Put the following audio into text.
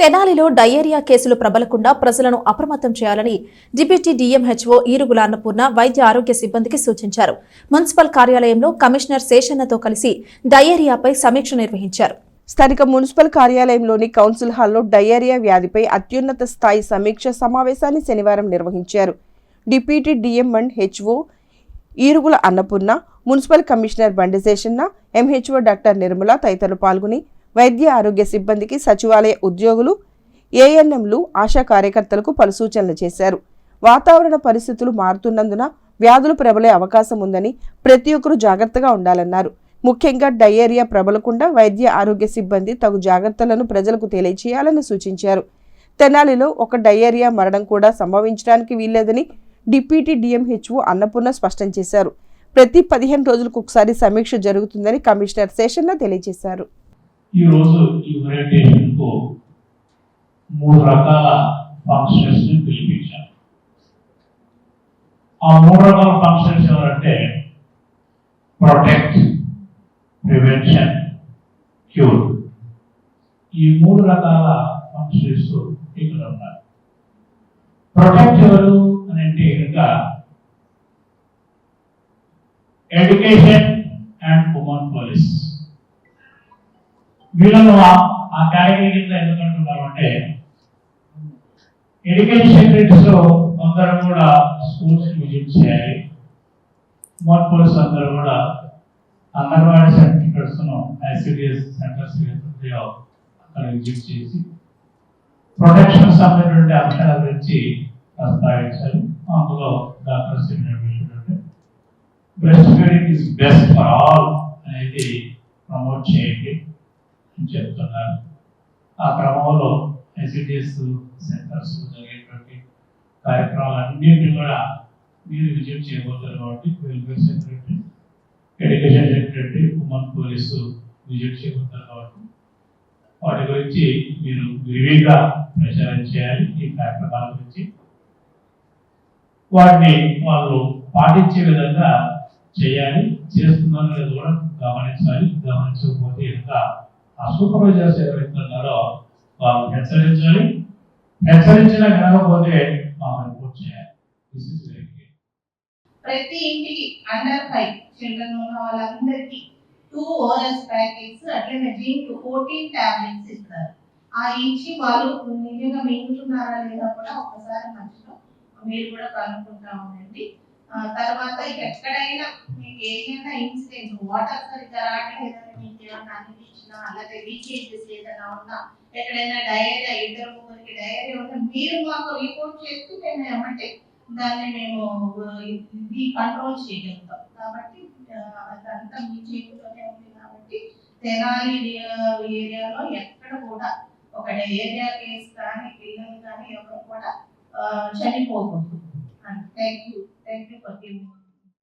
తెనాలిలో డయేరియా కేసులు ప్రబలకుండా ప్రజలను అప్రమత్తం చేయాలని డిప్యూటీ డీఎంహెచ్ఓ ఈరుగుల అన్నపూర్ణ వైద్య ఆరోగ్య సిబ్బందికి సూచించారు. మున్సిపల్ కార్యాలయంలో కమిషనర్ శేషన్నతో కలిసి డయేరియాపై సమీక్ష నిర్వహించారు. స్థానిక మున్సిపల్ కార్యాలయంలోని కౌన్సిల్ హాల్లో డయేరియా వ్యాధిపై అత్యున్నత స్థాయి సమీక్ష సమావేశాన్ని శనివారం నిర్వహించారు. Deputy DM and HO Eerugula Annapurna municipal commissioner Bandi Seshanna MHO doctor Nirmala తదితరులు పాల్గొని వైద్య ఆరోగ్య సిబ్బందికి సచివాలయ ఉద్యోగులు ఏఎన్ఎంలు ఆశా కార్యకర్తలకు పలు సూచనలు చేశారు. వాతావరణ పరిస్థితులు మారుతున్నందున వ్యాధులు ప్రబలే అవకాశం ఉందని ప్రతి ఒక్కరూ జాగ్రత్తగా ఉండాలన్నారు. ముఖ్యంగా డయేరియా ప్రబలకుండా వైద్య ఆరోగ్య సిబ్బంది తగు జాగ్రత్తలను ప్రజలకు తెలియచేయాలని సూచించారు. తెనాలిలో ఒక డయేరియా మరణం కూడా సంభవించడానికి వీల్లేదని డిప్యూటీ డిఎంహెచ్ఓ అన్నపూర్ణ స్పష్టం చేశారు. ప్రతి పదిహేను రోజులకు ఒకసారి సమీక్ష జరుగుతుందని కమిషనర్ శేషన్న తెలియజేశారు. ఈరోజు ఈ ఓరియంటేషన్కు మూడు రకాల ఫంక్షన్స్ పిలిపించారు. ఆ మూడు రకాల ఫంక్షన్స్ ఎవరంటే ప్రొటెక్ట్ ప్రివెన్షన్ క్యూర్ ఈ మూడు రకాల ఫంక్షన్స్ ఇక్కడ ఉన్నారు. ప్రొటెక్ట్ ఎవరు అని అంటే ఇంకా ఎడ్యుకేషన్ అండ్ ఉమెన్ పోలీస్ వీళ్ళను ఆ- ఆ కేటగిరీ కింద ఎందుకంటున్నారు అంటే ఎడ్యుకేషన్ సెక్రటరీస్ అందరూ కూడా స్కూల్స్ విజిట్ చేయాలి. మోట్ పోలీస్ అందరూ కూడా అంగన్వాడీ సెంటర్స్ ఐసిడిఎస్ సెంటర్స్ ఉంటాయో అక్కడ విజిట్ చేసి ప్రొటెక్షన్ సంబంధించిన అంశాల గురించి ప్రస్తావించారు. అందులో డాక్టర్ ఏంటంటే breast feeding is best for all అనేది ప్రమోట్ చేయండి. చెప్తున్నారు. ఆ క్రమంలో ఐసిడిఎస్ సెంటర్స్ జరిగేటువంటి కార్యక్రమాలన్నింటినీ కూడా మీరు విజిట్ చేయబోతారు కాబట్టి welfare secretary education secretary women police visit చేయబోతారు కాబట్టి వాటి గురించి మీరు విరివిగా ప్రచారం చేయాలి ఈ కార్యక్రమాల గురించి. వాటిని వాళ్ళు పాటించే విధంగా చేయాలి చేస్తున్నారో లేదో కూడా గమనించాలి గమనించకపోతే ఆ సూపర్వైజర్స్ ఎవరైతే ఉన్నారో వాళ్ళని హెచ్చరించాలి. హెచ్చరించినా కాకపోతే మాకు రిపోర్ట్ చేయాలి. దిస్ ఇస్ వెరీ ప్రతి ఇంటికి అండర్ ఫైవ్ చిల్డ్రన్ ఉన్న వాళ్ళందరికీ టూ ఓఎస్ ప్యాకెట్స్ అట్లనే జింక్ ఫోర్టీన్ టాబ్లెట్స్ ఇస్తారు. ఆ ఇచ్చి వాళ్ళు నిజంగా మింగుతున్నారా లేదా కూడా ఒకసారి మధ్యలో మీరు కూడా కనుక్కుంటా ఉండండి. తర్వాత ఎక్కడైనా మీకు ఏదైనా ఇన్సిడెంట్ వాటర్ సరిగ్గా రావట్లేదని మీకు ఏమైనా అనిపించినా అలాగే లీకేజెస్ ఏదైనా ఉన్నా ఎక్కడైనా డయేరియా ఇద్దరు ముగ్గురికి డయేరియా ఉన్నా మీరు మాకు రిపోర్ట్ చేస్తూ మేము ఏమంటే దాన్ని మేము ఇది కంట్రోల్ చేయగలుగుతాం. కాబట్టి అదంతా మీ చేతిలోనే ఉంది కాబట్టి తెనాలి ఏరియాలో ఎక్కడ కూడా ఒక ఏరియా కేసు కానీ పిల్లలు కానీ ఎవరు కూడా చనిపోకూడదు. Thank you